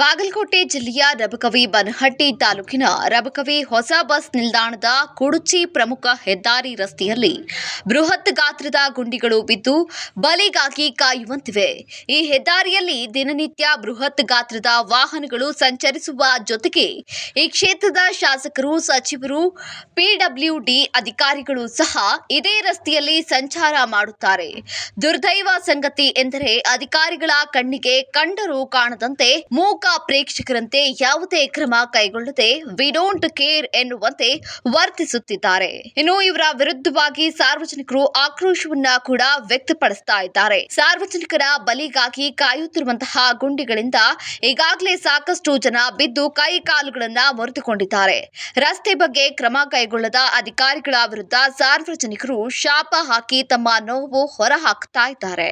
ಬಾಗಲಕೋಟೆ ಜಿಲ್ಲೆಯ ರಬಕವಿ ಬನಹಟ್ಟಿ ತಾಲೂಕಿನ ರಬಕವಿ ಹೊಸ ಬಸ್ ನಿಲ್ದಾಣದ ಕುಡುಚಿ ಪ್ರಮುಖ ಹೆದ್ದಾರಿ ರಸ್ತೆಯಲ್ಲಿ ಬೃಹತ್ ಗಾತ್ರದ ಗುಂಡಿಗಳು ಬಿದ್ದು ಬಲಿಗಾಗಿ ಕಾಯುವಂತಿವೆ. ಈ ಹೆದ್ದಾರಿಯಲ್ಲಿ ದಿನನಿತ್ಯ ಬೃಹತ್ ಗಾತ್ರದ ವಾಹನಗಳು ಸಂಚರಿಸುವ ಜೊತೆಗೆ ಈ ಕ್ಷೇತ್ರದ ಶಾಸಕರು, ಸಚಿವರು ಪಿಡಬ್ಲ್ಯೂಡಿ ಅಧಿಕಾರಿಗಳು ಸಹ ಇದೇ ರಸ್ತೆಯಲ್ಲಿ ಸಂಚಾರ ಮಾಡುತ್ತಾರೆ. ದುರ್ದೈವ ಸಂಗತಿ ಎಂದರೆ ಅಧಿಕಾರಿಗಳ ಕಣ್ಣಿಗೆ ಕಂಡರೂ ಕಾಣದಂತೆ ಮೂಕ ಪ್ರೇಕ್ಷಕರಂತೆ ಯಾವುದೇ ಕ್ರಮ ಕೈಗೊಳ್ಳದೆ ವಿ ಡೋಂಟ್ ಕೇರ್ ಎನ್ನುವಂತೆ ವರ್ತಿಸುತ್ತಿದ್ದಾರೆ. ಇನ್ನು ಇವರ ವಿರುದ್ಧವಾಗಿ ಸಾರ್ವಜನಿಕರು ಆಕ್ರೋಶವನ್ನ ಕೂಡ ವ್ಯಕ್ತಪಡಿಸ್ತಾ ಇದ್ದಾರೆ. ಸಾರ್ವಜನಿಕರ ಬಲಿಗಾಗಿ ಕಾಯುತ್ತಿರುವಂತಹ ಗುಂಡಿಗಳಿಂದ ಈಗಾಗಲೇ ಸಾಕಷ್ಟು ಜನ ಬಿದ್ದು ಕೈ ಕಾಲುಗಳನ್ನ ಮುರಿದುಕೊಂಡಿದ್ದಾರೆ. ರಸ್ತೆ ಬಗ್ಗೆ ಕ್ರಮ ಕೈಗೊಳ್ಳದ ಅಧಿಕಾರಿಗಳ ವಿರುದ್ಧ ಸಾರ್ವಜನಿಕರು ಶಾಪ ಹಾಕಿ ತಮ್ಮ ನೋವು ಹೊರಹಾಕ್ತಾ ಇದ್ದಾರೆ.